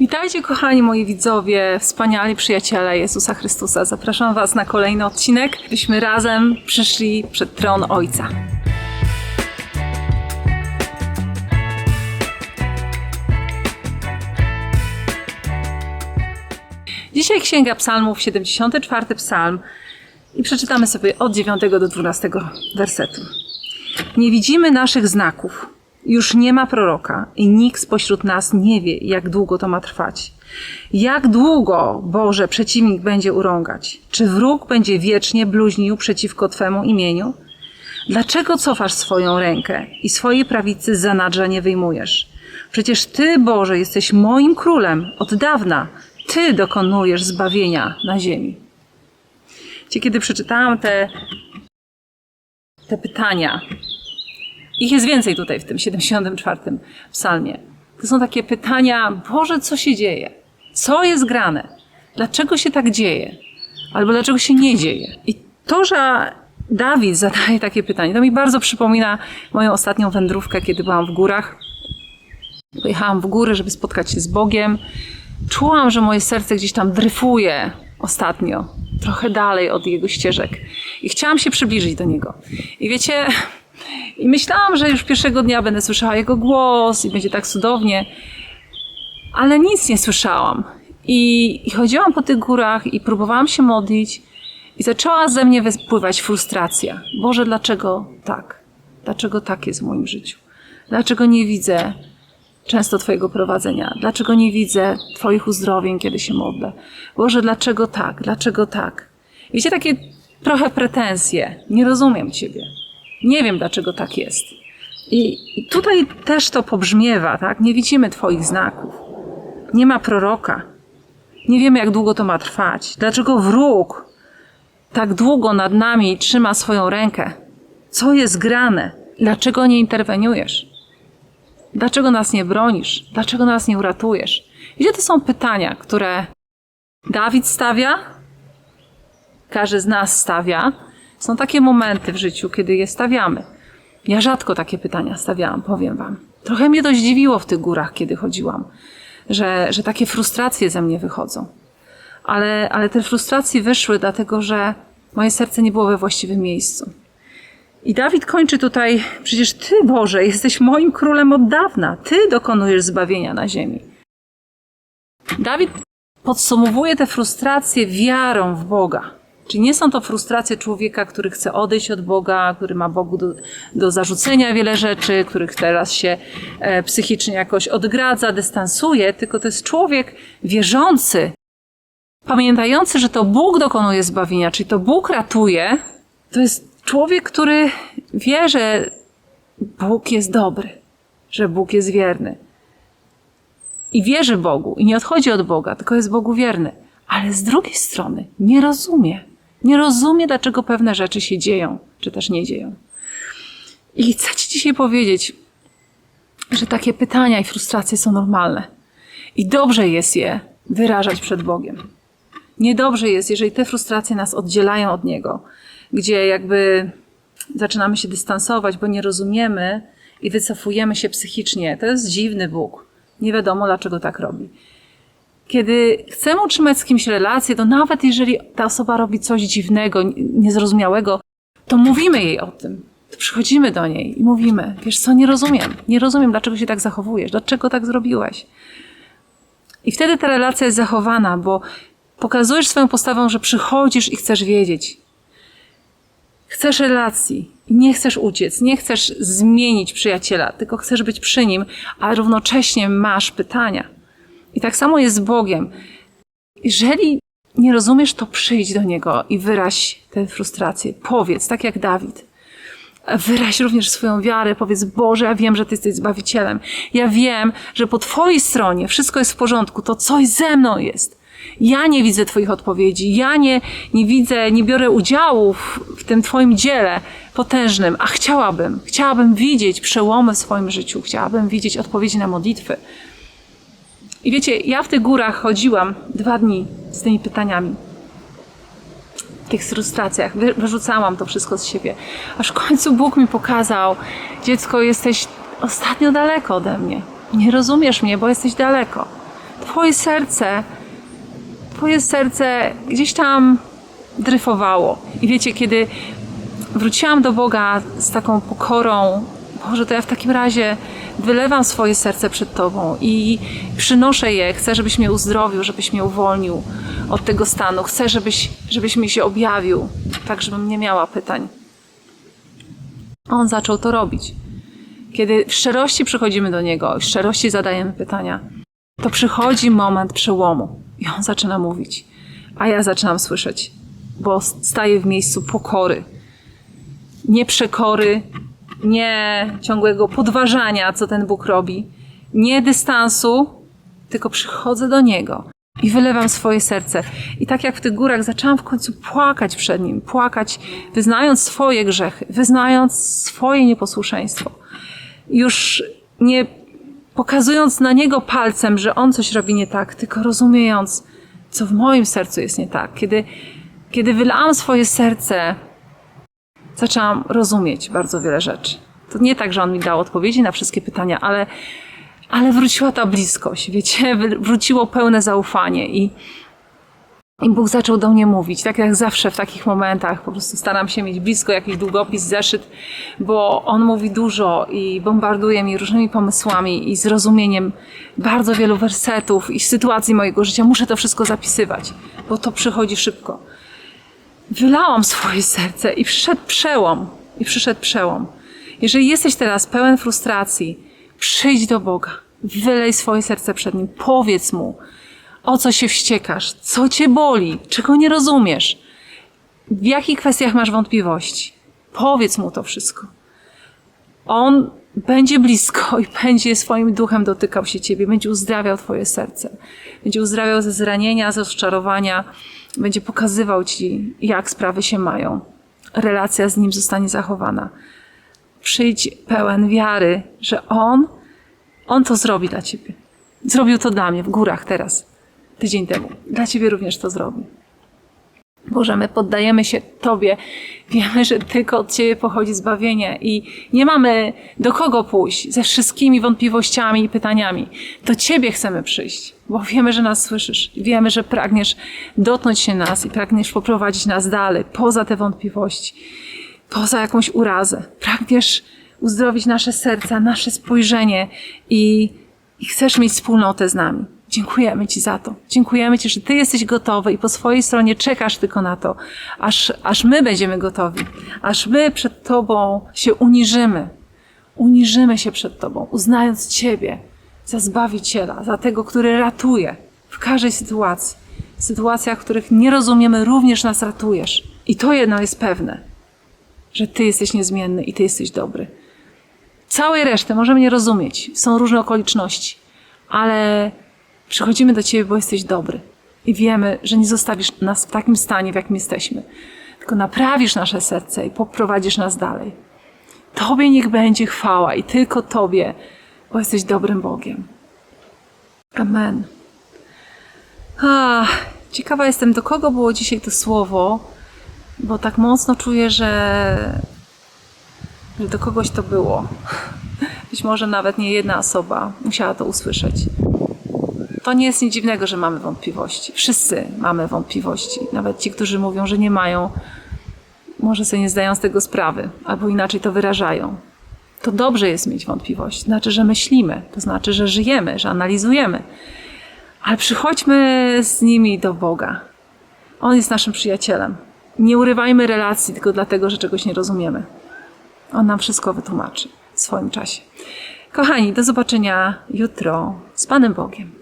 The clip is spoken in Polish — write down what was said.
Witajcie kochani moi widzowie, wspaniali przyjaciele Jezusa Chrystusa. Zapraszam Was na kolejny odcinek, byśmy razem przyszli przed tron Ojca. Dzisiaj Księga Psalmów, 74 psalm i przeczytamy sobie od 9 do 12 wersetu. Nie widzimy naszych znaków. Już nie ma proroka i nikt spośród nas nie wie, jak długo to ma trwać. Jak długo, Boże, przeciwnik będzie urągać? Czy wróg będzie wiecznie bluźnił przeciwko Twemu imieniu? Dlaczego cofasz swoją rękę i swojej prawicy z zanadrza nie wyjmujesz? Przecież Ty, Boże, jesteś moim królem od dawna. Ty dokonujesz zbawienia na ziemi. Cię, kiedy przeczytałam te, te pytania, ich jest więcej tutaj w tym 74 psalmie. To są takie pytania, Boże, co się dzieje? Co jest grane? Dlaczego się tak dzieje? Albo dlaczego się nie dzieje? I to, że Dawid zadaje takie pytanie, to mi bardzo przypomina moją ostatnią wędrówkę, kiedy byłam w górach. Pojechałam w góry, żeby spotkać się z Bogiem. Czułam, że moje serce gdzieś tam dryfuje ostatnio, trochę dalej od jego ścieżek. I chciałam się przybliżyć do niego. I wiecie, i myślałam, że już pierwszego dnia będę słyszała jego głos i będzie tak cudownie, ale nic nie słyszałam. I, I chodziłam po tych górach i próbowałam się modlić, i zaczęła ze mnie wypływać frustracja. Boże, dlaczego tak? Dlaczego tak jest w moim życiu? Dlaczego nie widzę często Twojego prowadzenia? Dlaczego nie widzę Twoich uzdrowień, kiedy się modlę? Boże, dlaczego tak? Dlaczego tak? Wiecie, takie trochę pretensje. Nie rozumiem Ciebie. Nie wiem, dlaczego tak jest. I, tutaj też to pobrzmiewa, tak? Nie widzimy Twoich znaków. Nie ma proroka. Nie wiemy, jak długo to ma trwać. Dlaczego wróg tak długo nad nami trzyma swoją rękę? Co jest grane? Dlaczego nie interweniujesz? Dlaczego nas nie bronisz? Dlaczego nas nie uratujesz? Gdzie to są pytania, które Dawid stawia? Każdy z nas stawia. Są takie momenty w życiu, kiedy je stawiamy. Ja rzadko takie pytania stawiałam, powiem Wam. Trochę mnie to zdziwiło w tych górach, kiedy chodziłam, że, że takie frustracje ze mnie wychodzą. Ale, ale te frustracje wyszły, dlatego że moje serce nie było we właściwym miejscu. I Dawid kończy tutaj: Przecież Ty, Boże, jesteś moim królem od dawna. Ty dokonujesz zbawienia na ziemi. Dawid podsumowuje te frustracje wiarą w Boga. Czyli nie są to frustracje człowieka, który chce odejść od Boga, który ma Bogu do, do zarzucenia wiele rzeczy, których teraz się e, psychicznie jakoś odgradza, dystansuje, tylko to jest człowiek wierzący, pamiętający, że to Bóg dokonuje zbawienia, czyli to Bóg ratuje. To jest człowiek, który wie, że Bóg jest dobry, że Bóg jest wierny. I wierzy Bogu i nie odchodzi od Boga, tylko jest Bogu wierny. Ale z drugiej strony nie rozumie. Nie rozumie, dlaczego pewne rzeczy się dzieją, czy też nie dzieją. I chcę Ci dzisiaj powiedzieć, że takie pytania i frustracje są normalne. I dobrze jest je wyrażać przed Bogiem. Niedobrze jest, jeżeli te frustracje nas oddzielają od Niego, gdzie jakby zaczynamy się dystansować, bo nie rozumiemy i wycofujemy się psychicznie. To jest dziwny Bóg. Nie wiadomo, dlaczego tak robi. Kiedy chcemy utrzymać z kimś relację, to nawet jeżeli ta osoba robi coś dziwnego, niezrozumiałego, to mówimy jej o tym. To przychodzimy do niej i mówimy: Wiesz co, nie rozumiem. Nie rozumiem, dlaczego się tak zachowujesz, dlaczego tak zrobiłeś. I wtedy ta relacja jest zachowana, bo pokazujesz swoją postawą, że przychodzisz i chcesz wiedzieć. Chcesz relacji nie chcesz uciec, nie chcesz zmienić przyjaciela, tylko chcesz być przy nim, a równocześnie masz pytania. I tak samo jest z Bogiem. Jeżeli nie rozumiesz, to przyjdź do Niego i wyraź tę frustrację. Powiedz, tak jak Dawid. Wyraź również swoją wiarę. Powiedz, Boże, ja wiem, że Ty jesteś Zbawicielem. Ja wiem, że po Twojej stronie wszystko jest w porządku. To coś ze mną jest. Ja nie widzę Twoich odpowiedzi. Ja nie, nie widzę, nie biorę udziału w, w tym Twoim dziele potężnym, a chciałabym. Chciałabym widzieć przełomy w swoim życiu. Chciałabym widzieć odpowiedzi na modlitwy. I wiecie, ja w tych górach chodziłam dwa dni z tymi pytaniami. W tych frustracjach. Wy, wyrzucałam to wszystko z siebie. Aż w końcu Bóg mi pokazał: Dziecko, jesteś ostatnio daleko ode mnie. Nie rozumiesz mnie, bo jesteś daleko. Twoje serce, Twoje serce gdzieś tam dryfowało. I wiecie, kiedy wróciłam do Boga z taką pokorą, Boże, to ja w takim razie wylewam swoje serce przed Tobą i przynoszę je. Chcę, żebyś mnie uzdrowił, żebyś mnie uwolnił od tego stanu. Chcę, żebyś, żebyś mi się objawił, tak żebym nie miała pytań. On zaczął to robić. Kiedy w szczerości przychodzimy do Niego, w szczerości zadajemy pytania, to przychodzi moment przełomu i On zaczyna mówić, a ja zaczynam słyszeć, bo staję w miejscu pokory, nie przekory, nie ciągłego podważania, co ten Bóg robi, nie dystansu, tylko przychodzę do Niego i wylewam swoje serce. I tak jak w tych górach zaczęłam w końcu płakać przed Nim, płakać, wyznając swoje grzechy, wyznając swoje nieposłuszeństwo. Już nie pokazując na Niego palcem, że On coś robi nie tak, tylko rozumiejąc, co w moim sercu jest nie tak. Kiedy, kiedy wylałam swoje serce, zaczęłam rozumieć bardzo wiele rzeczy. To nie tak, że on mi dał odpowiedzi na wszystkie pytania, ale, ale wróciła ta bliskość, wiecie, wróciło pełne zaufanie i, i Bóg zaczął do mnie mówić, tak jak zawsze w takich momentach, po prostu staram się mieć blisko jakiś długopis, zeszyt, bo On mówi dużo i bombarduje mnie różnymi pomysłami i zrozumieniem bardzo wielu wersetów i sytuacji mojego życia. Muszę to wszystko zapisywać, bo to przychodzi szybko wylałam swoje serce i przyszedł przełom. I przyszedł przełom. Jeżeli jesteś teraz pełen frustracji, przyjdź do Boga, wylej swoje serce przed Nim, powiedz Mu, o co się wściekasz, co Cię boli, czego nie rozumiesz, w jakich kwestiach masz wątpliwości. Powiedz Mu to wszystko. On będzie blisko i będzie swoim duchem dotykał się Ciebie, będzie uzdrawiał Twoje serce, będzie uzdrawiał ze zranienia, ze rozczarowania, będzie pokazywał Ci, jak sprawy się mają. Relacja z Nim zostanie zachowana. Przyjdź pełen wiary, że On, On to zrobi dla Ciebie. Zrobił to dla mnie w górach teraz, tydzień temu. Dla Ciebie również to zrobi. Boże, my poddajemy się Tobie. Wiemy, że tylko od Ciebie pochodzi zbawienie i nie mamy do kogo pójść ze wszystkimi wątpliwościami i pytaniami. Do Ciebie chcemy przyjść, bo wiemy, że nas słyszysz. Wiemy, że pragniesz dotknąć się nas i pragniesz poprowadzić nas dalej, poza te wątpliwości, poza jakąś urazę. Pragniesz uzdrowić nasze serca, nasze spojrzenie i, i chcesz mieć wspólnotę z nami. Dziękujemy Ci za to. Dziękujemy Ci, że Ty jesteś gotowy i po swojej stronie czekasz tylko na to, aż, aż my będziemy gotowi, aż my przed Tobą się uniżymy. Uniżymy się przed Tobą, uznając Ciebie za Zbawiciela, za tego, który ratuje w każdej sytuacji. W sytuacjach, których nie rozumiemy, również nas ratujesz. I to jedno jest pewne, że Ty jesteś niezmienny i Ty jesteś dobry. Całej reszty możemy nie rozumieć, są różne okoliczności, ale Przychodzimy do Ciebie, bo jesteś dobry i wiemy, że nie zostawisz nas w takim stanie, w jakim jesteśmy, tylko naprawisz nasze serce i poprowadzisz nas dalej. Tobie niech będzie chwała i tylko Tobie, bo jesteś dobrym Bogiem. Amen. A, ciekawa jestem, do kogo było dzisiaj to słowo, bo tak mocno czuję, że, że do kogoś to było. Być może nawet nie jedna osoba musiała to usłyszeć to nie jest nic dziwnego, że mamy wątpliwości. Wszyscy mamy wątpliwości. Nawet ci, którzy mówią, że nie mają, może sobie nie zdają z tego sprawy, albo inaczej to wyrażają. To dobrze jest mieć wątpliwości. To znaczy, że myślimy, to znaczy, że żyjemy, że analizujemy. Ale przychodźmy z nimi do Boga. On jest naszym przyjacielem. Nie urywajmy relacji tylko dlatego, że czegoś nie rozumiemy. On nam wszystko wytłumaczy w swoim czasie. Kochani, do zobaczenia jutro z Panem Bogiem.